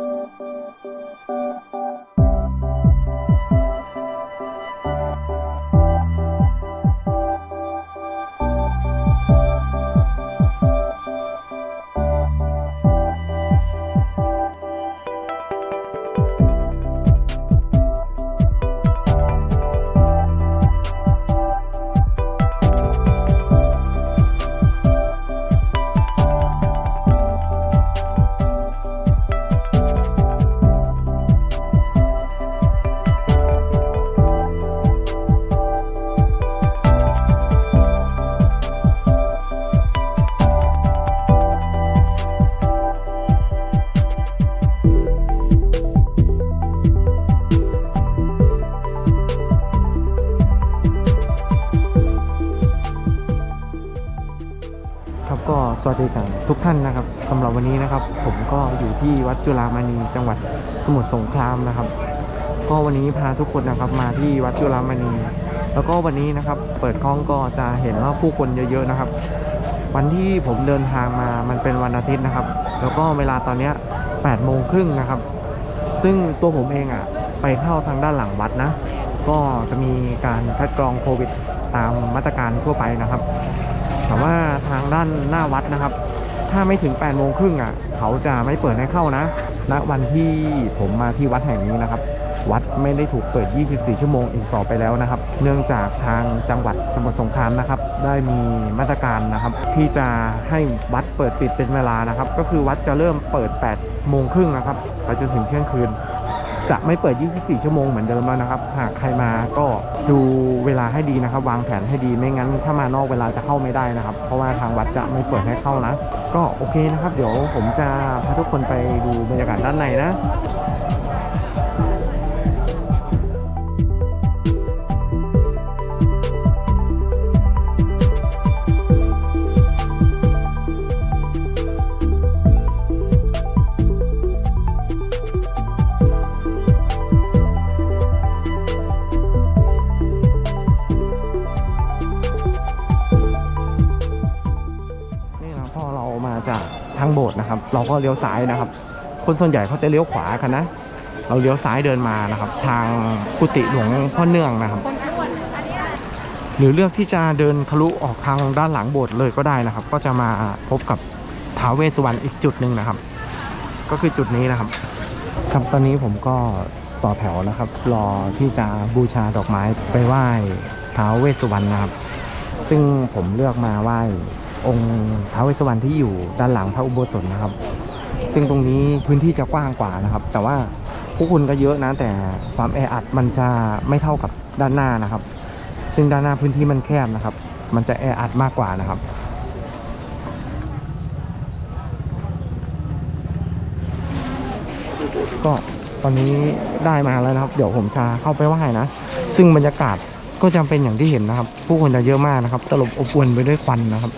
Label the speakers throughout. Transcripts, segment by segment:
Speaker 1: ค ก็สวัสดีกันทุกท่านนะครับสำหรับวันนี้นะครับ ผมก็อยู่ที่วัดจุฬามณีจังหวัดสมุทรสงครามนะครับ ก็วันนี้พาทุกคนนะครับมาที่วัดจุฬามณี แล้วก็วันนี้นะครับ เปิดกล้องก็จะเห็นว่าผู้คนเยอะๆนะครับ วันที่ผมเดินทางมามันเป็นวันอาทิตย์นะครับ แล้วก็เวลาตอนนี้ย8โมงครึ่งนะครับ ซึ่งตัวผมเองอะไปเข้าทางด้านหลังวัดนะ ก็จะมีการคัดกรองโควิดตามมาตรการทั่วไปนะครับ แต่ว่าทางด้านหน้าวัดนะครับ ถ้าไม่ถึง8โมงครึ่งอะ เขาจะไม่เปิดให้เข้านะณวันที่ผมมาที่วัดแห่งนี้นะครับ วัดไม่ได้ถูกเปิด 24 ชั่วโมงอีกต่อไปแล้วนะครับ เนื่องจากทางจังหวัดสมุทรสงครามนะครับ ได้มีมาตรการนะครับ ที่จะให้วัดเปิดปิดเป็นเวลานะครับ ก็คือวัดจะเริ่มเปิด8โมงครึ่งนะครับไปจนถึงเที่ยงคืน จะไม่เปิด 24 ชั่วโมงเหมือนเดิมแล้วนะครับ หากใครมาก็ดูเวลาให้ดีนะครับ วางแผนให้ดีไม่งั้น ถ้ามานอกเวลาจะเข้าไม่ได้นะครับ เพราะว่าทางวัดจะไม่เปิดให้เข้านะ ก็โอเคนะครับ เดี๋ยวผมจะพาทุกคนไปดูบรรยากาศด้านในนะ นะครับ เราก็เลี้ยวซ้ายนะครับ คนส่วนใหญ่เขาจะเลี้ยวขวากันนะ เราเลี้ยวซ้ายเดินมานะครับ ทางกุฏิหลวงพ่อเนื่องนะครับ หรือเลือกที่จะเดินทะลุออกทางด้านหลังโบสถ์เลยก็ได้นะครับ ก็จะมาพบกับท้าวเวสสุวรรณอีกจุดหนึ่งนะครับ ก็คือจุดนี้นะครับ ครับตอนนี้ผมก็ต่อแถวนะครับ รอที่จะบูชาดอกไม้ไปไหว้ท้าวเวสสุวรรณนะครับ ซึ่งผมเลือกมาไหว้ องค์ท้าวเวสสุวรรณที่อยู่ด้านหลังพระอุโบสถนะครับ ซึ่งตรงนี้พื้นที่จะกว้างกว่านะครับ แต่ว่าผู้คนก็เยอะนะแต่ความแออัดมันจะไม่เท่ากับด้านหน้านะครับ ซึ่งด้านหน้าพื้นที่มันแคบนะครับ มันจะแออัดมากกว่านะครับก็ตอนนี้ได้มาแล้วนะครับ เดี๋ยวผมจะเข้าไปไหว้นะ ซึ่งบรรยากาศก็จะเป็นอย่างที่เห็นนะครับ ผู้คนจะเยอะมากนะครับ ตลบอบอวนไปด้วยควันนะครับ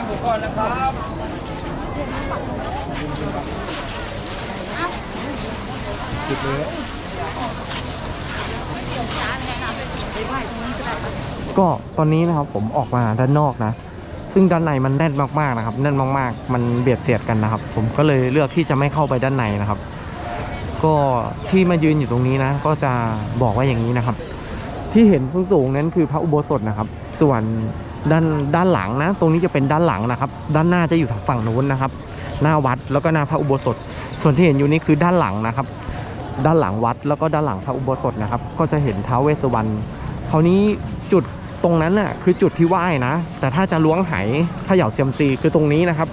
Speaker 1: า
Speaker 2: งผมก่อนนะครับ
Speaker 1: ก็ตอนนี้นะครับผมออกมาด้านนอกนะ ซึ่งด้านในมันแน่นมากๆนะครับ แน่นมากๆ มันเบียดเสียดกันนะครับ ผมก็เลยเลือกที่จะไม่เข้าไปด้านในนะครับ ก็ที่มายืนอยู่ตรงนี้นะ ก็จะบอกว่าอย่างนี้นะครับ ที่เห็นสูงๆนั้นคือพระอุโบสถนะครับ ส่วน ด้านด้านหลังนะ ตรงนี้จะเป็นด้านหลังนะครับ ด้านหน้าจะอยู่ทางฝั่งนู้นนะครับ หน้าวัดแล้วก็หน้าพระอุโบสถ ส่วนที่เห็นอยู่นี่คือด้านหลังนะครับ ด้านหลังวัดแล้วก็ด้านหลังพระอุโบสถนะครับ ก็จะเห็นท้าวเวสสุวรรณคราวนี้จุดตรงนั้นน่ะคือจุดที่ไหว้นะ แต่ถ้าจะล้วงไหเขย่าเซียมซีคือตรงนี้นะครับ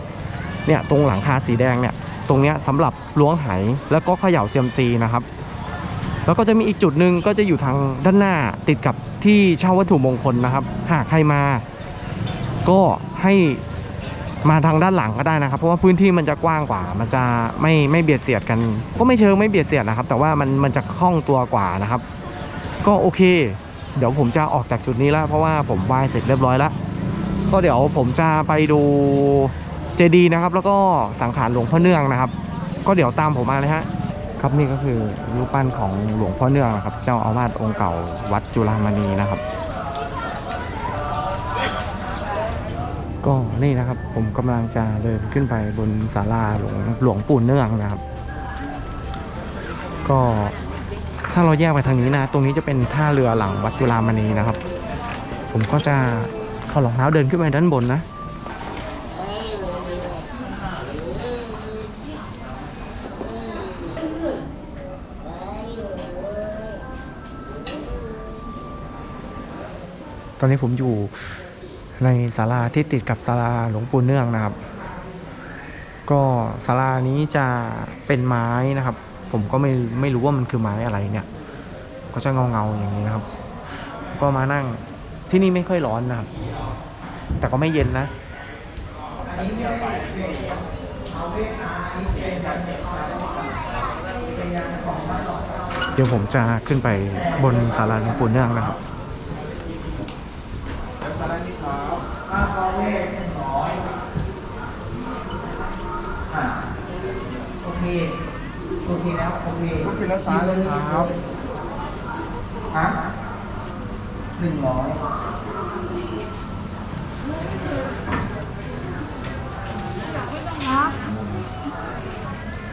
Speaker 1: เนี่ยตรงหลังคาสีแดงเนี่ย ตรงเนี้ยสำหรับล้วงไหแล้วก็เขย่าเซียมซีนะครับ แล้วก็จะมีอีกจุดหนึ่งก็จะอยู่ทางด้านหน้าติดกับที่เช่าวัตถุมงคลนะครับ หากใครมา ก็ให้มาทางด้านหลังก็ได้นะครับ เพราะว่าพื้นที่มันจะกว้างกว่า มันจะไม่ไม่เบียดเสียดกัน ก็ไม่เชิงไม่เบียดเสียดนะครับ แต่ว่ามันมันจะคล่องตัวกว่านะครับ ก็โอเค เดี๋ยวผมจะออกจากจุดนี้แล้ว เพราะว่าผมไหว้เสร็จเรียบร้อยแล้ว ก็เดี๋ยวผมจะไปดูเจดีย์นะครับ แล้วก็สังขารหลวงพ่อเนื่องนะครับ ก็เดี๋ยวตามผมมาเลยฮะครับนี่ก็คือรูปปั้นของหลวงพ่อเนื่องนะครับ เจ้าอาวาสองค์เก่าวัดจุฬามณีนะครับ ก็นี่นะครับ ผมกำลังจะเดินขึ้นไปบนศาลาหลวงหลวงปู่เนื่องนะครับ ก็ถ้าเราแยกไปทางนี้นะ ตรงนี้จะเป็นท่าเรือหลังวัดจุฬามณีนะครับ ผมก็จะเข้ารองเท้าเดินขึ้นไปด้านบนนะตอนนี้ผมอยู่ ในศาลาที่ติดกับศาลาหลวงปู่เนื่องนะครับ ก็ศาลานี้จะเป็นไม้นะครับ ผมก็ไม่ไม่รู้ว่ามันคือไม้อะไรเนี่ย ก็จะเงาเงาๆอย่างนี้นะครับ ก็มานั่งที่นี่ไม่ค่อยร้อนนะครับ แต่ก็ไม่เย็นนะเดี๋ยวผมจะขึ้นไปบนศาลาหลวงปู่เนื่องนะครับ
Speaker 3: โอเคโอเคแล้วโอเค
Speaker 2: พูดไปแล้วซ้ายเลยครับ
Speaker 3: ฮะหนึ่งร้อย
Speaker 4: ครับ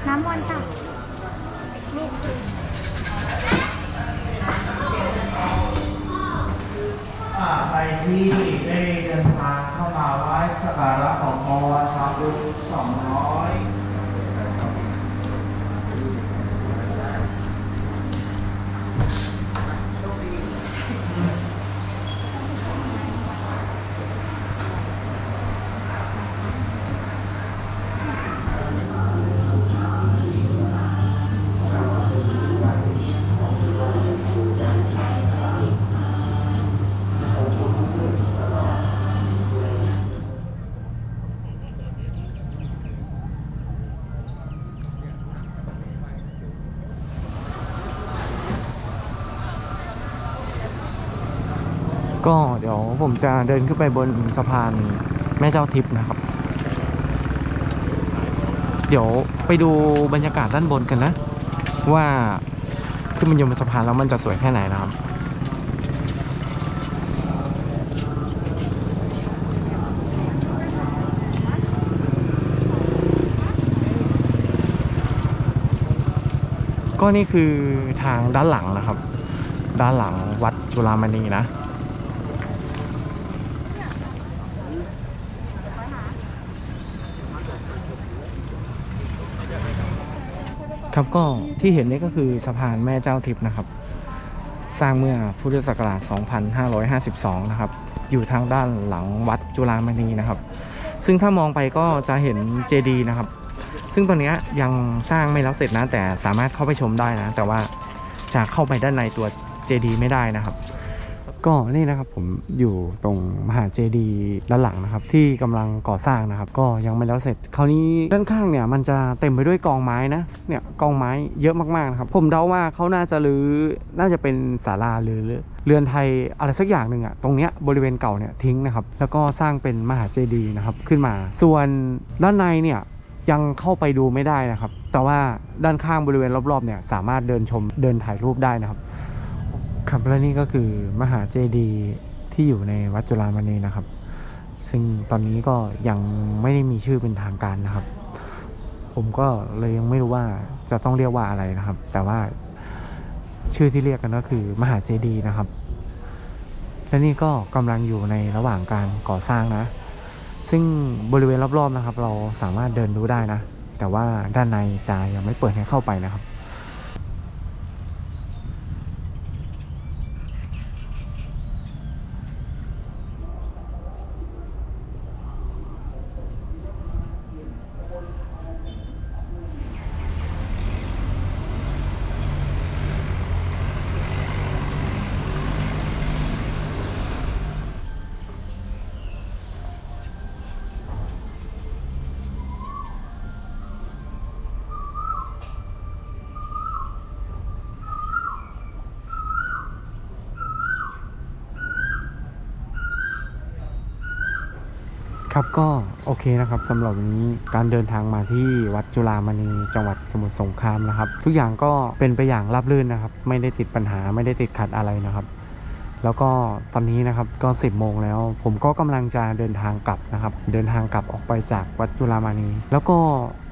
Speaker 4: น้ำมนต์ค่ะ
Speaker 3: ก็
Speaker 1: เดี๋ยวผมจะเดินขึ้นไปบนสะพานแม่เจ้าทิพย์นะครับ เดี๋ยวไปดูบรรยากาศด้านบนกันนะ ว่าขึ้นมาอยู่บนสะพานแล้วมันจะสวยแค่ไหนนะครับก็นี่คือทางด้านหลังนะครับ ด้านหลังวัดจุฬามณีนะ ครับก็ที่เห็นนี่ก็คือสะพานแม่เจ้าทิพย์นะครับ สร้างเมื่อพุทธศักราช 2552 นะครับ อยู่ทางด้านหลังวัดจุฬามณีนะครับ ซึ่งถ้ามองไปก็จะเห็นเจดีย์นะครับ ซึ่งตอนนี้ยังสร้างไม่แล้วเสร็จนะ แต่สามารถเข้าไปชมได้นะ แต่ว่าจะเข้าไปด้านในตัวเจดีย์ไม่ได้นะครับ ก็นี่นะครับผมอยู่ตรงมหาเจดีย์ด้านหลังนะครับ ที่กำลังก่อสร้างนะครับ ก็ยังไม่แล้วเสร็จ คราวนี้ด้านข้างเนี่ยมันจะเต็มไปด้วยกองไม้นะเนี่ยกองไม้เยอะมากๆนะครับ ผมเดาว่าเขาน่าจะรื้อน่าจะเป็นศาลาหรือเรือนไทยอะไรสักอย่างหนึ่งอะตรงเนี้ยบริเวณเก่าเนี่ยทิ้งนะครับแล้วก็สร้างเป็นมหาเจดีย์นะครับขึ้นมา ส่วนด้านในเนี่ยยังเข้าไปดูไม่ได้นะครับ แต่ว่าด้านข้างบริเวณรอบๆเนี่ยสามารถเดินชมเดินถ่ายรูปได้นะครับ ครับและนี่ก็คือมหาเจดีย์ที่อยู่ในวัดจุฬามณีนะครับ ซึ่งตอนนี้ก็ยังไม่ได้มีชื่อเป็นทางการนะครับ ผมก็เลยยังไม่รู้ว่าจะต้องเรียกว่าอะไรนะครับ แต่ว่าชื่อที่เรียกกันก็คือมหาเจดีย์นะครับ และนี่ก็กำลังอยู่ในระหว่างการก่อสร้างนะ ซึ่งบริเวณรอบๆนะครับ เราสามารถเดินดูได้นะ แต่ว่าด้านในจะยังไม่เปิดให้เข้าไปนะครับ ครับก็โอเคนะครับสำหรับวันนี้การเดินทางมาที่วัดจุฬามณีจังหวัดสมุทรสงครามนะครับ ทุกอย่างก็เป็นไปอย่างราบรื่นนะครับ ไม่ได้ติดปัญหาไม่ได้ติดขัดอะไรนะครับ แล้วก็ตอนนี้นะครับก็ 10 โมงแล้ว ผมก็กำลังจะเดินทางกลับนะครับ เดินทางกลับออกไปจากวัดจุฬามณี แล้วก็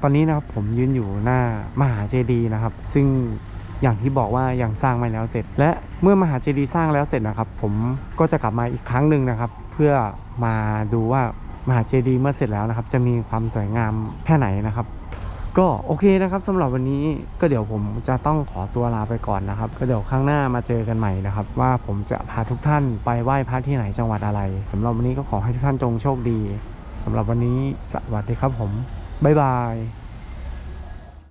Speaker 1: ตอนนี้นะครับผมยืนอยู่หน้ามหาเจดีย์นะครับ ซึ่งอย่างที่บอกว่ายังสร้างไม่แล้วเสร็จ และเมื่อมหาเจดีย์สร้างแล้วเสร็จนะครับ ผมก็จะกลับมาอีกครั้งหนึ่งนะครับ เพื่อมาดูว่า มหาเจดีย์เมื่อเสร็จแล้วนะครับ จะมีความสวยงามแค่ไหนนะครับ ก็โอเคนะครับสำหรับวันนี้ก็เดี๋ยวผมจะต้องขอตัวลาไปก่อนนะครับ ก็เดี๋ยวข้างหน้ามาเจอกันใหม่นะครับ ว่าผมจะพาทุกท่านไปไหว้พระที่ไหนจังหวัดอะไรสำหรับวันนี้ก็ขอให้ทุกท่านจงโชคดีสำหรับวันนี้สวัสดีครับผมบ๊ายบาย